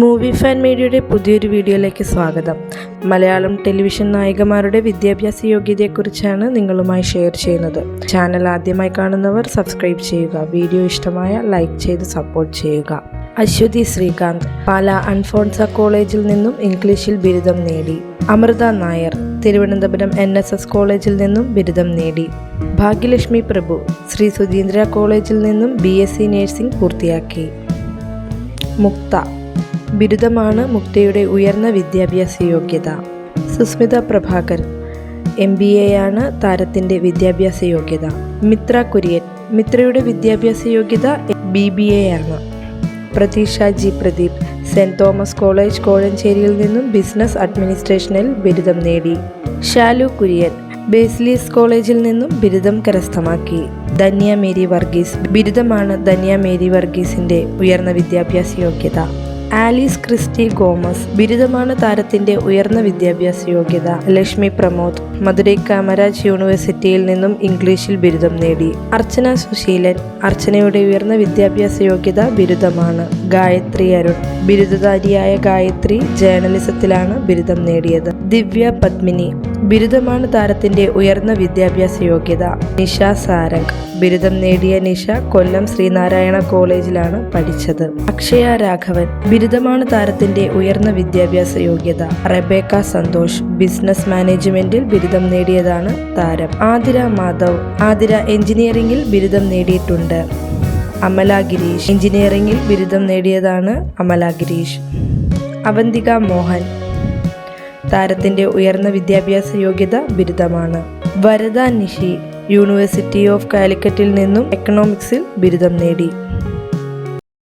Movie fan മീഡിയയുടെ പുതിയൊരു വീഡിയോയിലേക്ക് സ്വാഗതം. മലയാളം ടെലിവിഷൻ നായികമാരുടെ വിദ്യാഭ്യാസ യോഗ്യതയെക്കുറിച്ചാണ് നിങ്ങളുമായി ഷെയർ ചെയ്യുന്നത്. ചാനൽ ആദ്യമായി കാണുന്നവർ സബ്സ്ക്രൈബ് ചെയ്യുക. വീഡിയോ ഇഷ്ടമായ ലൈക്ക് ചെയ്ത് സപ്പോർട്ട് ചെയ്യുക. അശ്വതി ശ്രീകാന്ത് പാല അൺഫോൺസ കോളേജിൽ നിന്നും ഇംഗ്ലീഷിൽ ബിരുദം നേടി. Amrita Nair Thiruvananthapuram N S S കോളേജിൽ നിന്നും ബിരുദം നേടി. ഭാഗ്യലക്ഷ്മി പ്രഭു ശ്രീ സുധീന്ദ്ര കോളേജിൽ നിന്നും ബി എസ് സി നഴ്സിംഗ് പൂർത്തിയാക്കി. മുക്ത ബിരുദമാണ് മുക്തയുടെ ഉയർന്ന വിദ്യാഭ്യാസ യോഗ്യത. Sushmita Prabhakar M B A ആണ് താരത്തിന്റെ വിദ്യാഭ്യാസ യോഗ്യത. മിത്ര കുര്യൻ മിത്രയുടെ വിദ്യാഭ്യാസ യോഗ്യത ബി ബി എ ആണ് പ്രതീക്ഷ ജി പ്രദീപ് സെന്റ് തോമസ് കോളേജ് കോഴഞ്ചേരിയിൽ നിന്നും ബിസിനസ് അഡ്മിനിസ്ട്രേഷനിൽ ബിരുദം നേടി. ഷാലു കുര്യൻ ബേസ്ലീസ് കോളേജിൽ നിന്നും ബിരുദം കരസ്ഥമാക്കി. ധന്യ മേരി വർഗീസ് ബിരുദമാണ് ധന്യ മേരി വർഗീസിന്റെ ഉയർന്ന വിദ്യാഭ്യാസ യോഗ്യത. ആലീസ് ക്രിസ്റ്റി ഗോമസ് ബിരുദമാണ് താരത്തിന്റെ ഉയർന്ന വിദ്യാഭ്യാസ യോഗ്യത. ലക്ഷ്മി പ്രമോദ് മധുരൈ കാമരാജ് യൂണിവേഴ്സിറ്റിയിൽ നിന്നും ഇംഗ്ലീഷിൽ ബിരുദം നേടി. അർച്ചന സുശീലൻ അർച്ചനയുടെ ഉയർന്ന വിദ്യാഭ്യാസ യോഗ്യത ബിരുദമാണ്. ഗായത്രി അരുൺ ബിരുദധാരിയായ ഗായത്രി ജേർണലിസത്തിലാണ് ബിരുദം നേടിയത്. ദിവ്യ പത്മിനി ബിരുദമാണ് താരത്തിന്റെ ഉയർന്ന വിദ്യാഭ്യാസ യോഗ്യത. നിഷ സാരംഗ്. ബിരുദം നേടിയ നിഷ കൊല്ലം ശ്രീനാരായണ കോളേജിലാണ് പഠിച്ചത്. അക്ഷയ രാഘവൻ. ബിരുദമാണ് താരത്തിന്റെ ഉയർന്ന വിദ്യാഭ്യാസ യോഗ്യത. റെബേക്ക സന്തോഷ്. ബിസിനസ് മാനേജ്മെന്റിൽ ബിരുദം നേടിയതാണ് താരം. ആതിര മാധവ്. ആതിര എഞ്ചിനീയറിംഗിൽ ബിരുദം നേടിയിട്ടുണ്ട്. അമല ഗിരീഷ്. എഞ്ചിനീയറിംഗിൽ ബിരുദം നേടിയതാണ് അമല ഗിരീഷ്. അവന്തിക മോഹൻ. താരത്തിന്റെ ഉയർന്ന വിദ്യാഭ്യാസ യോഗ്യത ബിരുദമാണ്. വരദ നിഷി യൂണിവേഴ്സിറ്റി ഓഫ് കാലിക്കറ്റിൽ നിന്നും എക്കണോമിക്സിൽ ബിരുദം നേടി.